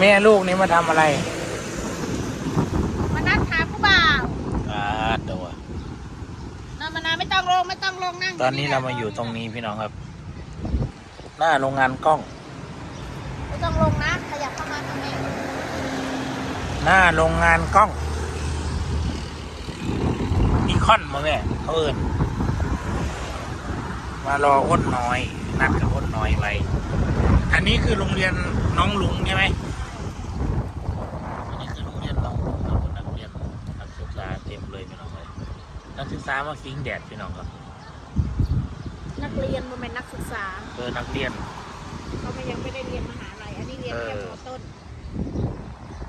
แม่ลูกนี่มาทำอะไรมานัดหาผู้บ่าวอ่าตัวนอนมานาไม่ต้องลงไม่ต้องลงนั่งตอนนี้เรามาอยู่ตรงนี้พี่น้องครับ หน้าโรงงานกล้อง ไม่ต้องลงนะขยับเข้ามาตรงนี้หน้าโรงงานกล้องอีคอนมาแม่เขาเอินมารออ้นน้อย นัดกับอ้นน้อยไว้อันนี้คือโรงเรียนน้องลุงใช่ไหมอันนี้คือโรงเรียนน้องลุงครับนักเรียนนักศึกษาเต็มเลยพี่น้องเลยนักศึก ษามาฟิงแดดพี่น้องครับนักเรียนมันเป็นนักศึกษาเออนักเรียนเขาไม่ยังไม่ได้เรียนมหาลัยอันนี้เรียนแค่เออมต้น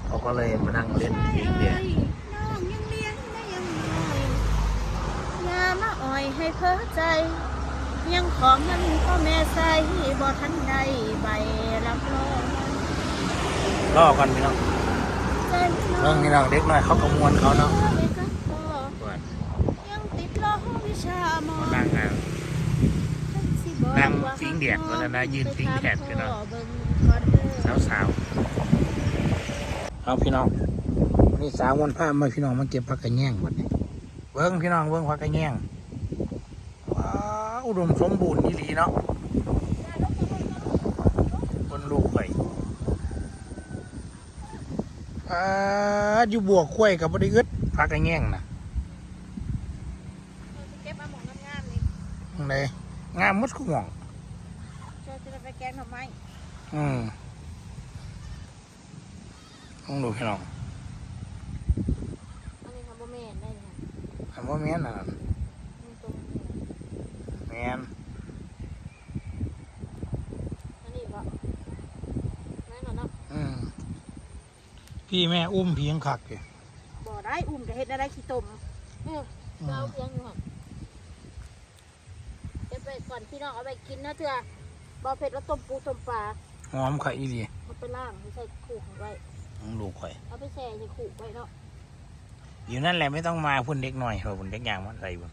เขาก็เลยมานั่งเล่นฟิงแดดน้องยังเลี้ยงได้ยังน้อยอย่ามาอ่อยให้เพ้อใจ ยังของเงินพ่อแม่ใส่บ่ทันใดใบรับรองล่อกันพี่น้องใจน้เรื่องนี้น้องเด็กน้อยเขากระมวลเขาเนาะ ไม่กันพอ เปิด ยังติดล้อวิ ชามอเขานั่งกันนั่งฟิ้งแดดวันนั้นนะยืนฟิ้งแดดกันเนอะสาวสาวๆเอาพี่น้องวันนี้สาววันพามาพี่น้องมาเก็บผักกระแยงวันนี้เบิ้งพี่น้องเบิ้งผักกระแยงว้าวอุดมสมบูรณ์ดีหลีเนาะบนลูกไปอ่าอยู่บวกกล้วยกับบริอึดผักกระแยงนะ เก็บมาหมองงามๆนี่ ตรง ไหนงามหมดกูหม่องช่วยจะได้ไปแกงหน่อไม้อืมต้องดูพี่น้องอันนี้ทำบ่แม่นได้เลยถามว่าแม่นอะนี่ตรงนี้แม่นอันนี้บ่แม่นบ่เนาะอืมพี่แม่อุ้มเพียงขักอยู่บ่ได้อุ้มจะเฮ็ดได้ขี้ต้มเอออืเรามเพียงอยู่หั่น เก็บไปก่อนพี่น้องเอาไปกินนะเถื่อบ่เผ็ดแล้วต้มปูต้มปลาหอมค่ะอีดีเอาไปล่างไม่ใส่ขู่ของไว้ต้องดูข่อย เอาไปแช่ในขู่ไว้เนาะอยู่นั่นแหละไม่ต้องมาพุ่นเด็กหน่อยเหรอพุ่นเด็กยางมันใส่บุญ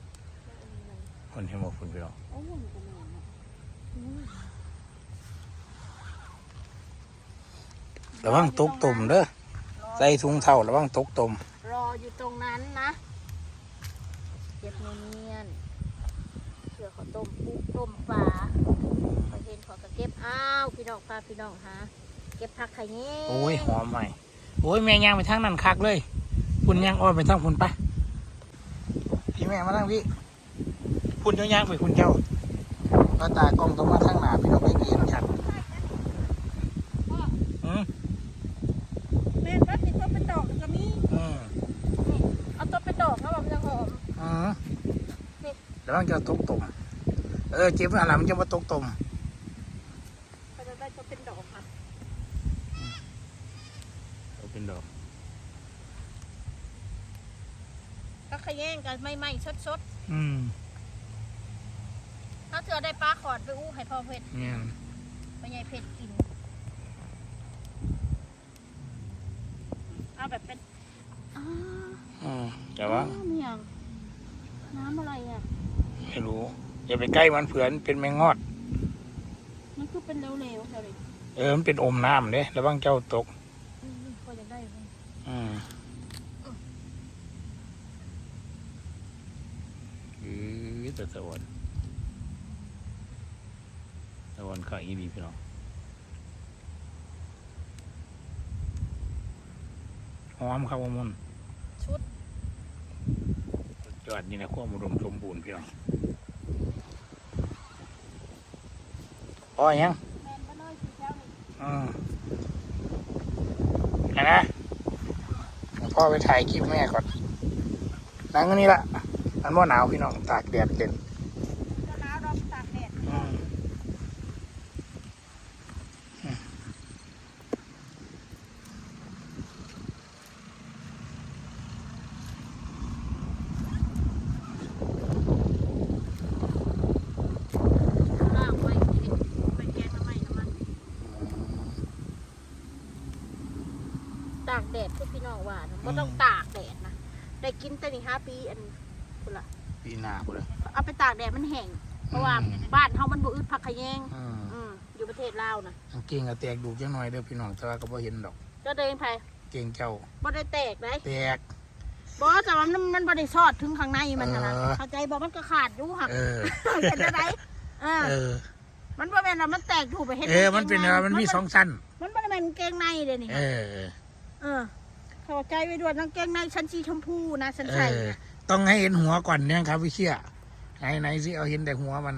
พุ่นให้หมดพุ่นพี่น้องโอ้ยมันก็แม่นเนาะอืมระวังตกตุ่มเด้อใส่ถุงเท่าระวังตกตุ่มรออยู่ตรงนั้นนะเก็บเนียนๆ เผื่อเขาต้มปูต้มปลาพอเห็นเขอก็เก็บอ้าวพี่น้องพาพี่น้องหาเก็บผักไข่เงี้โอ้ยหอมใหม่โอ้ยแม่ย่างไปทางนั้นคักเลยพุ่นย่างอ้อยไปทางพุ่นปะพี่แม่มานั่งพี่พุ่นเจ้าย่างไปพุ่นเจ้าก็ตากล้องต้องมาทางหนาพี่น้องไปเกียนชัดอืม แม่นปั๊บนี่ตัวเป็นดอกก็มี อืม เอาตัวเป็นดอกแล้วมันจะหอม อืม แล้วมันจะตกตุ่มเออเจ็บอะไรมันจะมาตกตุ่มก็จะได้ตัวเป็นดอกค่ะเอาเป็นดอก ก็ขย่งกันไม่ไม่ชดชดอืมๆถ้าเธอได้ปลาขอดไปอู้ให้พ่อเพชรเนี่ยไปยายเพชรกิน เอาแบบเป็นอ้าอืมแต่ว่าน้ำอย่างน้ำอะไรอะ ไม่รู้ อย่าไปใกล้มันเผื่อนเป็นแมงงอด มันคือเป็นเหลวๆแถวนี้เออมันเป็นอมน้ำเด้ระวังเจ้าตกอืมพอจะได้ไหมอืมอือแต่สวรรค์สวรรค์ข้างอีดีพี่น้องหอมครับว่ามันชุด จอดนี่นะขั้วามอุดมสมบูรณ์พี่น้องพอยังแมนบ้านน้อยสีแถวนี้อืมนะพ่อไปถ่ายคลิปแม่ก่อนนั่งนี่ละมันว่าหนาวพี่น้องตากแดดเล่น ก็น้ำร้อนตากแดด อืมอืม ล่างไว้กินไปแกงทำไมน้ำมัน ตาก แดดคือพี่น้องว่านะไม่ต้องตากแดดนะได้กินแต่นี่ห้าปีอันคุณละปีหน้าพุ่นเลยเอาไปตากแดดมันแห้งเพราะว่าอืมบ้านเขามันบ่อึดผักขะแยงอืมอืมอยู่ประเทศลาวนะกางเก่งกับแตกดูจังหน่อยเด้อพี่น้องแต่ว่าก็บ่เห็นดอกก็เดินไปเก่งเจ้าบ่ได้แตกเลยแตกบ่แต่ว่ามันมันบ่ได้ซอดถึงข้างในมันนะเออเข้าใจบ่มันก็ขาดอยู่หักเออเห็นได้เออเออมันบ่แม่นว่ามันแตกถูกไปเฮ็ดเออมันเป็นอะไรมันมีสองชั้นมันบ่ได้แม่นกางเกงในเด้นี่เออเออเข้าใจไว้ด้วยกางเกงในชั้นสีชมพูนะฉันเอใส่อต้องให้เห็นหัวก่อนเนี่ยครับพี่เชี่ยไหนไหนสิเอาเห็นแต่หัวมัน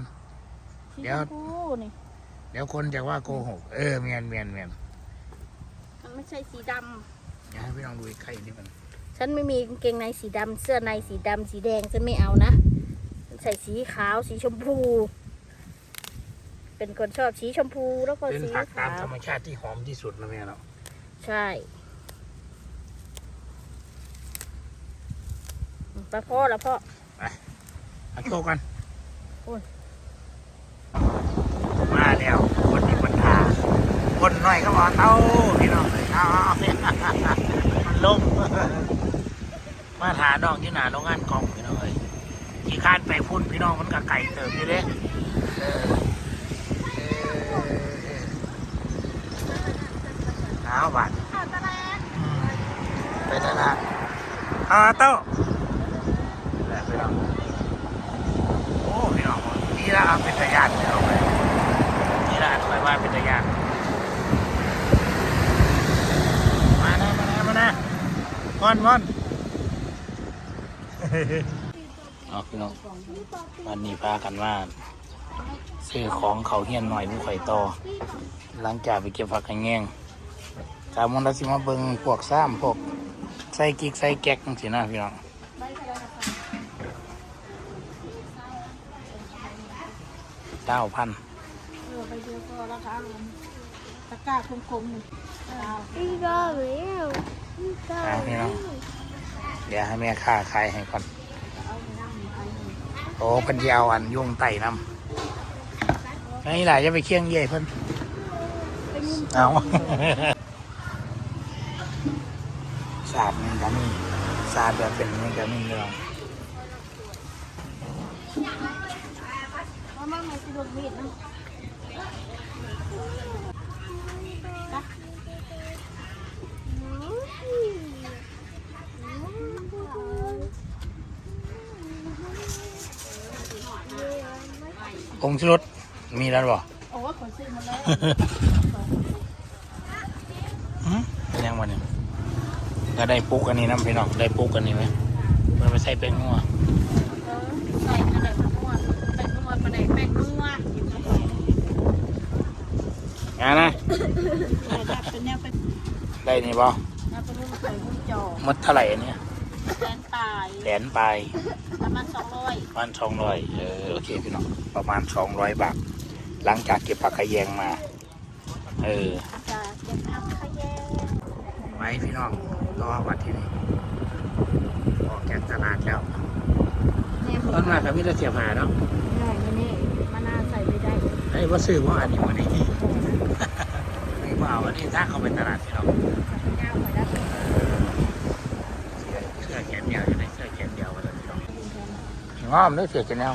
สีเดี๋ยวชมพูนี่ เดี๋ยวคนจะว่าโกหก เออเมียนเมียนเมียนมันไม่ใช่สีดำอยากให้พี่น้องดูไข่นี่มันฉันไม่มีกางเกงในสีดำเสื้อในสีดำสีแดงฉันไม่เอานะฉันใส่สีขาวสีชมพู เป็นคนชอบสีชมพูแล้วก็เป็นสีผักตาขามวธรรมชาติที่หอมที่สุดนะแม่เนาะใช่ ไปพ่อแล้วพ่อเอาโชว์กันโอ้ยมาแล้วคนนี้มันทาคนน้อยก็บอกเต้าพี่น้องเลยเอาเอาเนี่ยมันลงมาถาดองที่หนาโรงงานกองพี่น้องเลยที่คานไปพุ่นพี่น้องมันก็ไก่เติมอยู่เด้เออเออเออเอาบัตรข้าวตะแลงไปตลาดอาโต้แล้ว พี่น้องโอ้พี่น้องนี่ละเป็นตะยานพี่น้องนี่ละคอยว่าเป็นตะยานมานะมานะมานะมอนมอนเอาพี่น้องวันนี้พากันว่าซื้อของเขาเฮียนหน่อยผู้ข่อยต่อหลังจากไปเก็บผักกระแงงสามวันเราสิมาเบิ่งพวกซ้ำพวกใส่กิกใส่แก๊กจังซี่นะพี่น้อง เก้าพันเออไปเดียวก็ราคาตะกร้าคมๆหนึ่งเอาพี่ก็แล้วพี่ก็อ่าพี่น้องเดี๋ยวให้แม่ค้าขายให้ก่อนโอ้เพันยาวอันยุ่งไต่น้ำนี่หลายจะไปเคียงเย่เพิ่นเอาศาสตร์นี่ก็มีศาสตร์แบบเป็นนี่ก็มีเรื่อง ว่ามันไม่สะดวกมีดนะองค์ชรสมีแล้วบ่โอ้ยขนซื้อมาแล้วหืมเป็นยังวันนี้ก็ได้ปุ๊กอันนี้น้ำพี่น้องได้ปุ๊กอันนี้ไหมมันไม่ใช่เป็นงัว เออใส่กระเด็นนัวแป้งนัวกระเด็นแป้งนัว งานนะเป็นแนวเป็นได้นี่บ่แนวเป็นรูปใส่หุ้มจอหมดเท่าไหร่อันเนี้ยแทนตายแสนปลายประมาณสองร้อยประมาณสองร้อยเออโอเคพี่น้องประมาณสองร้อยบาทหลังจากเก็บผักขะแยงมา เออจะเก็บผักขยงไว้พี่น้องรอวัดที่นี่ออกจากตลาดแล้วเนี่ยต้นมากับมิตรเสียผ่าเนาะได้นี่มันน่าใส่ไม่ได้ไอ้ว่าซื้อว่าอันนี้วันนี้นี่ว่า เอาอันนี้ถ้าเขาเป็นตลาดพี่น้องยาวไปแล้วเสื้อแขนยาวอยู่ในเสื้อแขนยาวมาเลยพี่น้องง้อมด้วยเสื้อแขนยาว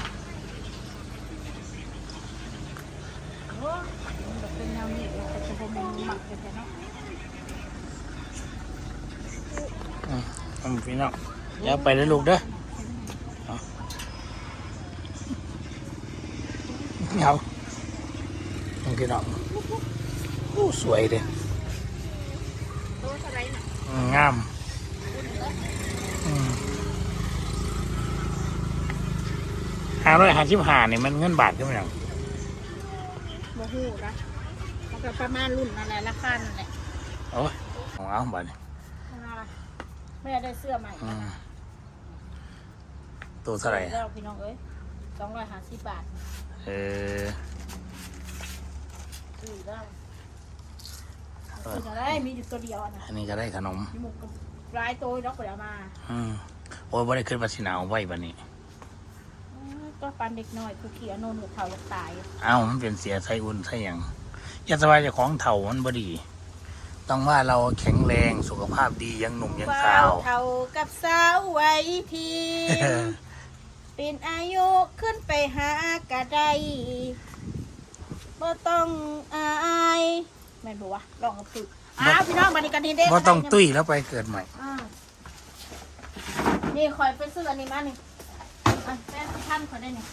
เป็นแนวนี้แต่จะเป็นหมักเป็นเนาะอืมพี่น้องอย่าไปเลยลูกเด้อเอาเอานี่พี่น้องโอ้สวยเลยตัวเท่าไรน่ะอืมงามห้าร้อยห้าสิบห้านี่มันเงินบาทขึ้นมาอย่างโมหูนะมันก็ประมาณรุ่นนั่นแหละราคานั่นแหละโอ้ยของเอาบาทนี่แม่ได้เสื้อใหม่อืมตัวเท่าไหร่แล้วพี่น้องเอ้ยสองร้อยห้าสิบบาท เออ ซื้อได้ซื้อได้มีอยู่ตัวเดียวนะอันนี้ก็ได้ขนม มีหมูกับปลายตัวล็อกไปเอามาอืมโอ้ยบ่ได้ขึ้นมาสิหนาวไว้บันนี้ อืมก็ปันเด็กน้อยคือขี่อนนท์กับเท่าอยากตายเอ้ามันเป็นเสียไส้อุ่นไส้หยังอย่าสบายเจากของเถ่ามันบ่ดี ต้องว่าเราแข็งแรงสุขภาพดียังหนุ่มยังสาวเท่ากับสาวไว้ทีเป็นอายุขึ้นไปหากะไดบ่ต้องอาย แม่นบอกว่าลองกับฝึกอ้าวพี่น้องบันนี้กันนี่เด้บ่ต้องตุ้ยแล้วไปเกิดใหม่ อ่านี่คอยไปซื้ออันนี้มานี่อะแม่ท่านคอยได้นี่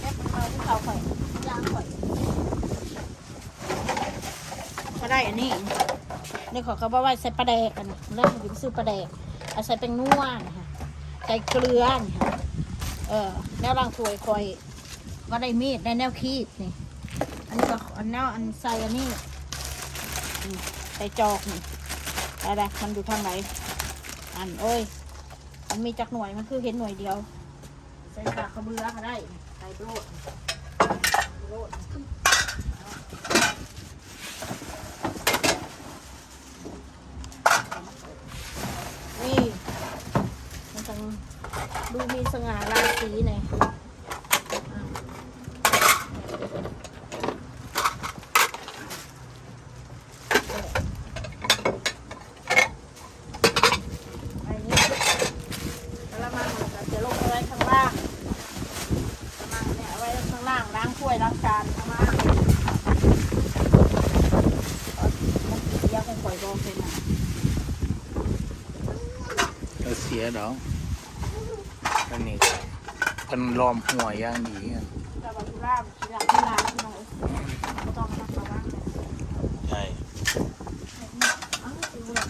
แม่เอาที่เขาคอยย่างคอยก็ได้อันนี้ นี่ขอเขาบอกว่าใส่ปลาแดกอันนี้แล้วมันไปซื้อปลาแดกเอาใส่เป็นนัวนะคะใส่เกลือนี่ค่ะเออแนวล่างถ้วยคอยก็ได้มีดได้แนวคีบนี่ อันนี้ก็ อันแนวอันใส่อันนี้ใส่จอกนี่อะไรมันอยู่ทางไหนอันโอ้ยมันมีจักหน่วยมันคือเห็นหน่วยเดียว ใส่ปากกระเบือก็ได้ใส่โลดโลดนี่มันจังดูมีสง่าราศีหน่อยอะอันนี้กระมังมันก็จะลงไปไว้ข้างล่างกระมังเนี่ยเอาไว้ข้างล่างล้างถ้วยล้างจานข้างล่างเอามันกินเยอะคงปล่อยโดนเป็นอะ ก็เสียดอกอันนี้ก็เพิ่นล้อมหัวอย่างดีอะแต่ว่าทุล่ามทีหลังที่ร้านที่น้องเอ้ยไม่ต้องมาระวังใช่อ้าวดูเลย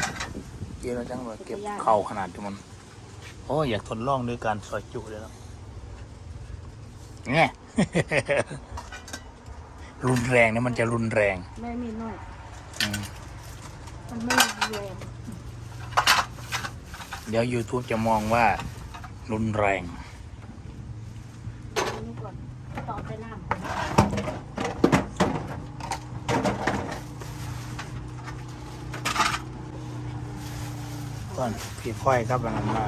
เกี่ยวจังว่าเก็บเข่าขนาดที่มันโอ้ยอยากทดลองด้วยการซอยจุเลยแล้วเนี่ยรุนแรงนะมันจะรุนแรง ไม่มีหน่อยอืมมันไม่มีแรง เดี๋ยว YouTube จะมองว่ารุนแรงอันนี้ก่อนต่อไปน้ำก่อนพี่พ่อยครับอันนั้นมา